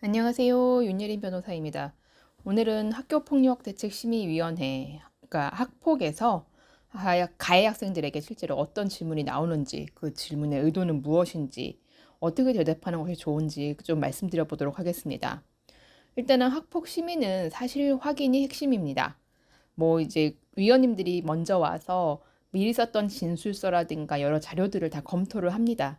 안녕하세요. 윤예린 변호사입니다. 오늘은 학교폭력대책심의위원회, 그러니까 학폭에서 하- 가해 학생들에게 실제로 어떤 질문이 나오는지, 그 질문의 의도는 무엇인지, 어떻게 대답하는 것이 좋은지 좀 말씀드려 보도록 하겠습니다. 일단은 학폭 심의는 사실 확인이 핵심입니다. 뭐 이제 위원님들이 먼저 와서 미리 썼던 진술서라든가 여러 자료들을 다 검토를 합니다.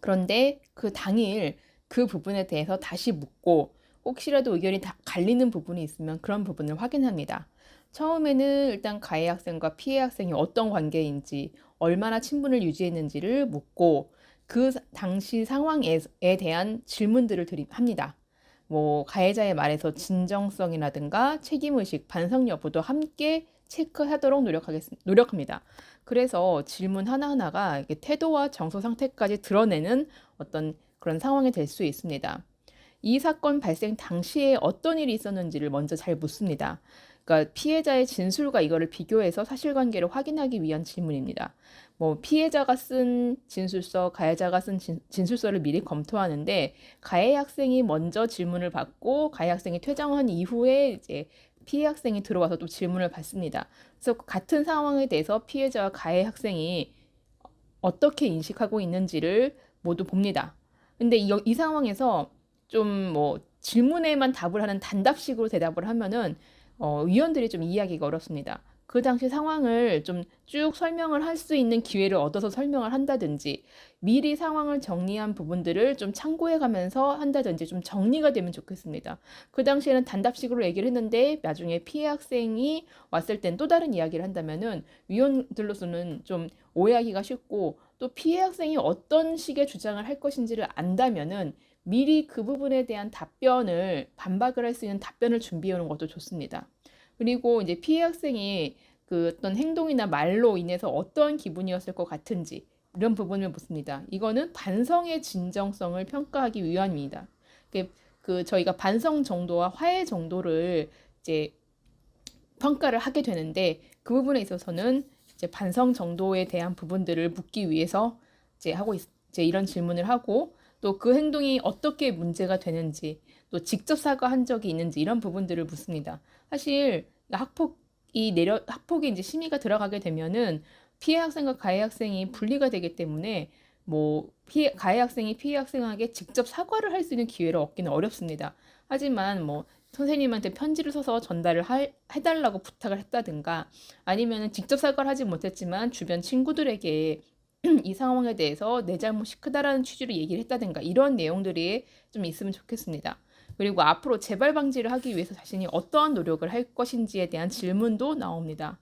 그런데 그 당일 그 부분에 대해서 다시 묻고 혹시라도 의견이 다 갈리는 부분이 있으면 그런 부분을 확인합니다. 처음에는 일단 가해 학생과 피해 학생이 어떤 관계인지, 얼마나 친분을 유지했는지를 묻고 그 당시 상황에 대한 질문들을 드립니다. 뭐 가해자의 말에서 진정성이라든가 책임의식, 반성 여부도 함께 체크하도록 노력하겠, 노력합니다. 그래서 질문 하나하나가 태도와 정서 상태까지 드러내는 어떤 그런 상황이 될 수 있습니다. 이 사건 발생 당시에 어떤 일이 있었는지를 먼저 잘 묻습니다. 그러니까 피해자의 진술과 이거를 비교해서 사실관계를 확인하기 위한 질문입니다. 뭐 피해자가 쓴 진술서, 가해자가 쓴 진, 진술서를 미리 검토하는데 가해 학생이 먼저 질문을 받고 가해 학생이 퇴장한 이후에 이제 피해 학생이 들어와서 또 질문을 받습니다. 그래서 같은 상황에 대해서 피해자와 가해 학생이 어떻게 인식하고 있는지를 모두 봅니다. 근데 이, 이 상황에서 좀 뭐 질문에만 답을 하는 단답식으로 대답을 하면은 어, 위원들이 좀 이해하기가 어렵습니다. 그 당시 상황을 좀 쭉 설명을 할 수 있는 기회를 얻어서 설명을 한다든지 미리 상황을 정리한 부분들을 좀 참고해 가면서 한다든지 좀 정리가 되면 좋겠습니다. 그 당시에는 단답식으로 얘기를 했는데 나중에 피해 학생이 왔을 땐 또 다른 이야기를 한다면은 위원들로서는 좀 오해하기가 쉽고 또 피해 학생이 어떤 식의 주장을 할 것인지를 안다면은 미리 그 부분에 대한 답변을 반박을 할 수 있는 답변을 준비해 오는 것도 좋습니다. 그리고 이제 피해 학생이 그 어떤 행동이나 말로 인해서 어떤 기분이었을 것 같은지 이런 부분을 묻습니다. 이거는 반성의 진정성을 평가하기 위함입니다. 그, 그 저희가 반성 정도와 화해 정도를 이제 평가를 하게 되는데 그 부분에 있어서는 이제 반성 정도에 대한 부분들을 묻기 위해서 이제 하고 있, 이제 이런 질문을 하고 또 그 행동이 어떻게 문제가 되는지 또 직접 사과한 적이 있는지 이런 부분들을 묻습니다. 사실 학폭 이 내려 학폭이 이제 심의가 들어가게 되면은 피해 학생과 가해 학생이 분리가 되기 때문에 뭐 피해 가해 학생이 피해 학생에게 직접 사과를 할 수 있는 기회를 얻기는 어렵습니다. 하지만 뭐 선생님한테 편지를 써서 전달을 하, 해달라고 부탁을 했다든가 아니면 직접 사과를 하지 못했지만 주변 친구들에게 이 상황에 대해서 내 잘못이 크다라는 취지로 얘기를 했다든가 이런 내용들이 좀 있으면 좋겠습니다. 그리고 앞으로 재발 방지를 하기 위해서 자신이 어떠한 노력을 할 것인지에 대한 질문도 나옵니다.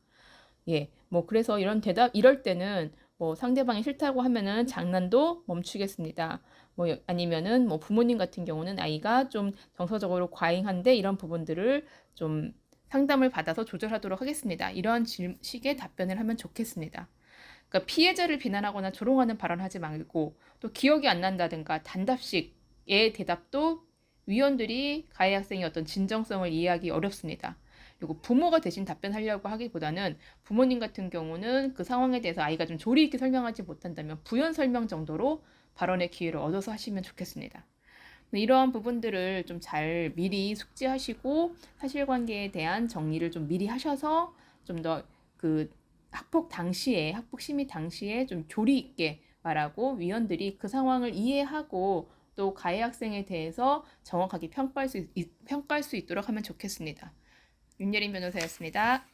예, 뭐 그래서 이런 대답 이럴 때는 뭐 상대방이 싫다고 하면은 장난도 멈추겠습니다. 뭐 아니면은 뭐 부모님 같은 경우는 아이가 좀 정서적으로 과잉한데 이런 부분들을 좀 상담을 받아서 조절하도록 하겠습니다. 이러한 식의 답변을 하면 좋겠습니다. 그러니까 피해자를 비난하거나 조롱하는 발언하지 말고 또 기억이 안 난다든가 단답식의 대답도 위원들이 가해 학생의 어떤 진정성을 이해하기 어렵습니다. 그리고 부모가 대신 답변하려고 하기보다는 부모님 같은 경우는 그 상황에 대해서 아이가 좀 조리 있게 설명하지 못한다면 부연 설명 정도로 발언의 기회를 얻어서 하시면 좋겠습니다. 이러한 부분들을 좀 잘 미리 숙지하시고 사실관계에 대한 정리를 좀 미리 하셔서 좀 더 그 학폭 당시에 학폭 심의 당시에 좀 조리 있게 말하고 위원들이 그 상황을 이해하고 또 가해 학생에 대해서 정확하게 평가할 수, 평가할 수 있도록 하면 좋겠습니다. 윤예린 변호사였습니다.